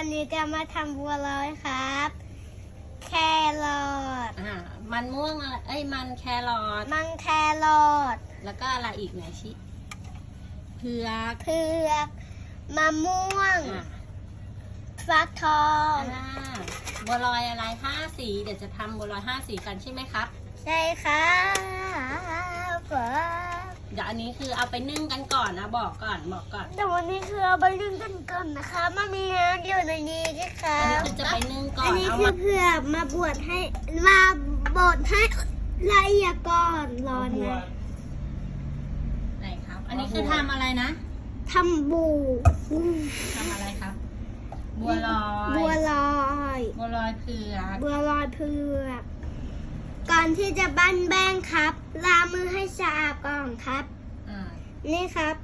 วันนี้จะมาทำบัวลอยครับ แครอทอ่ามันม่วงอะไรเอ้ยมันแครอทมังแครอทแล้วก็อะไรอีกไหนชิเผือกเผือกมะม่วง อ่าฟักทองอ่าบัวลอยอะไรห้าสี เดี๋ยวจะทำบัวลอยห้าสีกันใช่ไหมครับ ใช่ครับผม เดี๋ยวอันนี้คือเอาไปนึ่งกันก่อนนะบอกก่อนบอกก่อนแต่วันนี้คือเอาไปนึ่งกันก่อนนะคะมันมีน้ำอยู่ในนี้นะครัอันนี้บคือจะไปนึ่งก่ออันนนี้เอาคือมาเผือกมาบวชให้มาบดให้ละเอียดก่อนร้อนนะไหนครับ อันนี้คือทำอะไรนะทำบูทำอะไรครับ บัวลอยบัวลอย บัวลอยเผือกบัวลอยเผือก ก่อนที่จะปั้นแป้งครับล้างมือให้สะอาดก่อนครับ อ่า นี่ครับ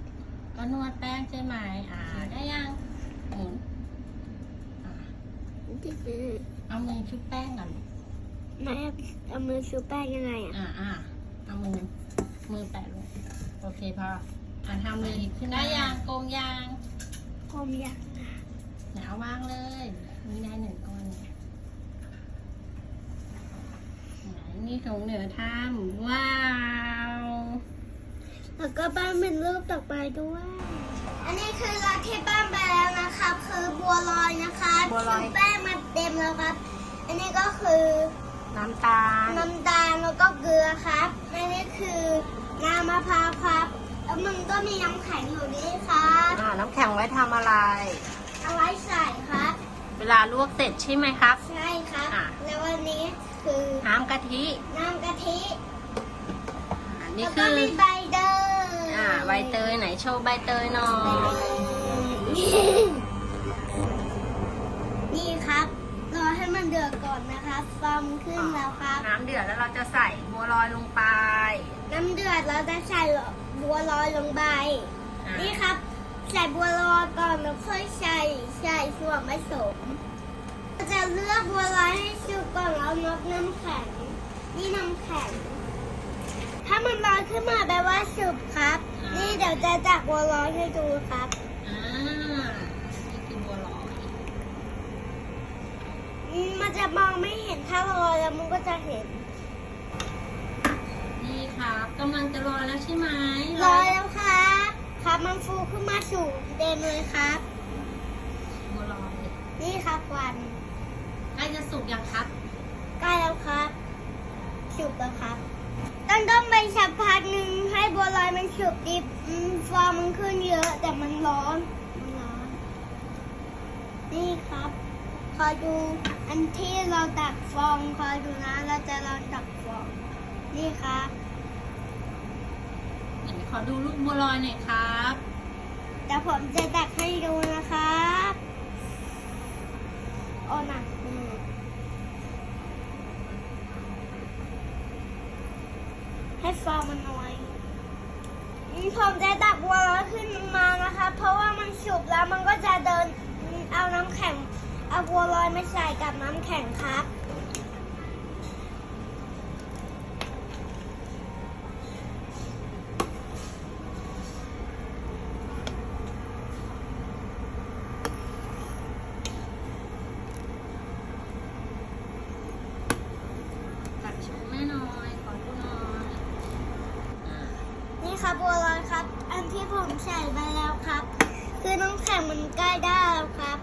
ก็นวดแป้งใช่ไหมอ่า ได้ยังหมุนอ่าเอามือชุบแป้งก่อนแม่เอามือชูแป้งยังไงอะ อ่าอ่าเอามือ มือแปะลง โอเคพอ อ่าทำเลยขึ้นได้ยังโกงยางกลมอยากไหนเอาวางเลย มีนายหนึ่งก้อนไห นนี่ของเหนือทำว้าว แล้วก็ปั้นเป็นรูปต่อไปด้วย อันนี้คือเราที่ปั้นไปแล้วนะครับ คือบัวลอยนะคะบัวลอยชูแป้งมาเต็มแล้วครับ อันนี้ก็คือน้ำตาล น้ำตาลแล้วก็เกลือครับอันนี้คือน้ำมะพร้าวครับ แล้วมันก็มีน้ำแข็งอยู่นี่ครับอ่า น้ำแข็งไว้ทำอะไร เอาไว้ใส่ครับ เวลาลวกเสร็จใช่ไหมครับ ใช่ครับ อะ แล้ววันนี้คือน้ำกะทิน้ำกะทิอันนี้แล้วคืก็อมีใบเตยอ่าใบเตยไหนโชว์ใบเตยหน่อใบเตยยนี่ครับ รอให้มันเดือดก่อนนะครับฟองขึ้นแล้วครับ น้ำเดือดแล้วเราจะใส่บัวลอยลงไปน้ำเดือดเราจะใส่บัวลอยลงไป อ่านี่ครับ ใส่บัวลอยก่อนแล้วค่อยใส่ใส่ส่วนผสมเราจะเลือกบัวลอยให้สุ กก่อนแล้วนกน้ำแข็ง นี่น้ำแข็ง ถ้ามันลอยขึ้นมาแปลว่าสุกครับ นี่เดี๋ยวจะจักบัวลอยให้ดูครับอ่านี่คือบัวลอยอืมมันจะมองไม่เห็นถ้าลอยแล้วมันก็จะเห็น นี่ครับกำลังจะลอยแล้วใช่ไหมลอยแล้วครับ ครับมันฟูขึ้นมาสูงเต็มเลยครับ บัวลอย นี่ครับควัน ใกล้จะสุกยังครับใก ล้แล้วครับสุกแล้วครับต้องต้องไปสักพักหนึ่งให้บัวลอยมันสุกดิบอืมฟองมันขึ้นเยอะ แต่มันร้อนมันร้อน นี่ครับ คอยดูอันที่เราตักฟองคอยดูนะ เราจะลองตักฟอง นี่ครับเดี๋ยวขอดูลูกบัวลอยหน่อยครับแต่ผมจะตักให้ดูนะครับ โอ้หนักมือให้ ฟองมันน้อยผมจะดักวัวลอยขึ้นมานะคะ เพราะว่ามันฉุบแล้วมันก็จะเดินเอาน้ำแข็งเอาบัวลอยมาใส่กับน้ำแข็งครับ ตักชุบแม่หน่อย ขอดูหน่อยอ่า นี่ครับบัวลอยครับ อันที่ผมใส่ไปแล้วครับ คือน้ำแข็งมันใกล้ได้แล้วครับ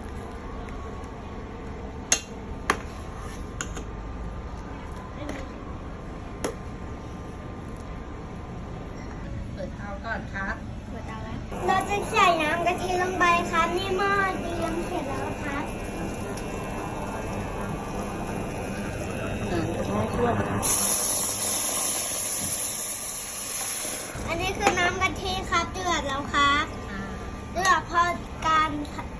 เปิดเตาก่อนครับ เราจะใส่น้ำกะทิลงไปครับ นี่หม้อเตรียมเสร็จแล้วครับอืมไม่ช่วย อันนี้คือน้ำกะทิครับเดือดแล้วครับอ่าเดือดพอการ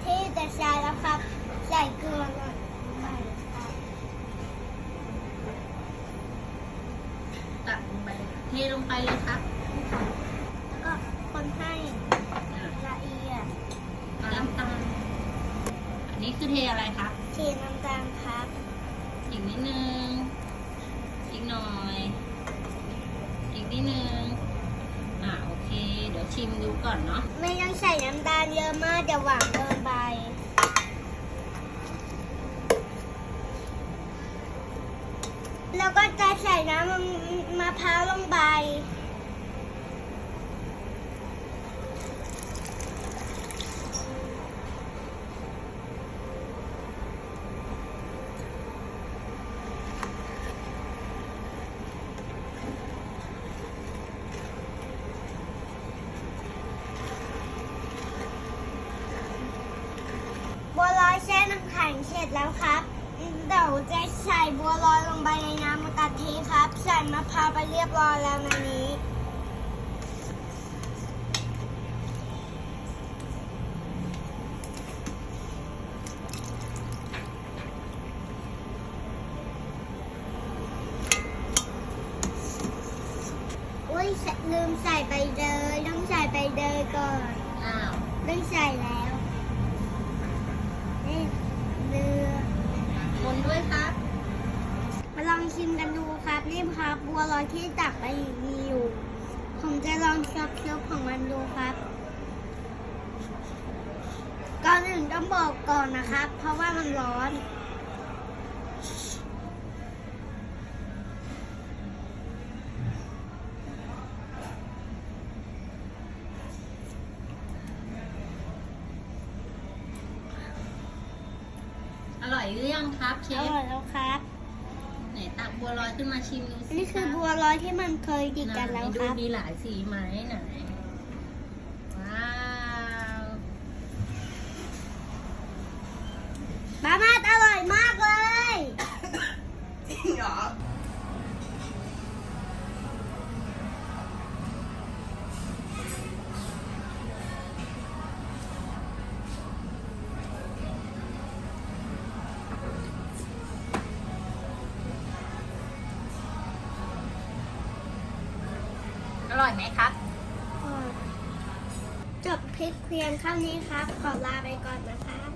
ที่จะใช้แล้วครับ ใส่เกลือลงไปครับตักลงไปเทลงไปเลยครับแล้วก็คนให้อ่าละเอียดเอาน้ำตาลอันนี้คือเทอะไรครับฉีดน้ำตาลครับอีกนิดนึงอีกหน่อย อีกนิดนึง ชิมดูก่อนเนาะไม่ต้องใส่น้ำตาลเยอะมากจะหวานเกินไป แล้วก็จะใส่น้ำมะพร้าวลงไป งเสร็จแล้วครับเดี๋ยวจะใส่บัวลอยลงไปในน้ำมะกะทิครับ ใส่มะพร้าวไปเรียบร้อยแล้วในนี้อุ้ยลืมใส่ใบเตยต้องใส่ใบเตยก่อน อ้าวไม่ใส่ บบัวลอยที่ตักไปมีอยู่ ผมจะลองชับเคี้ยวของมันดูครับก่อนอื่นต้องบอกก่อนนะครับ เพราะว่ามันร้อนอร่อยหรือยังครับเชอฟร่อยแล้วครับไหน ตักบัวลอยขึ้นมาชิมดูสินี่คือรับบัวลอยที่มันเคยติดกันแล้วไหครับดูมีหลายสีไหมไหน อร่อยไหมครับ จบคลิปเพียงเท่านี้ครับ ขอลาไปก่อนนะคะ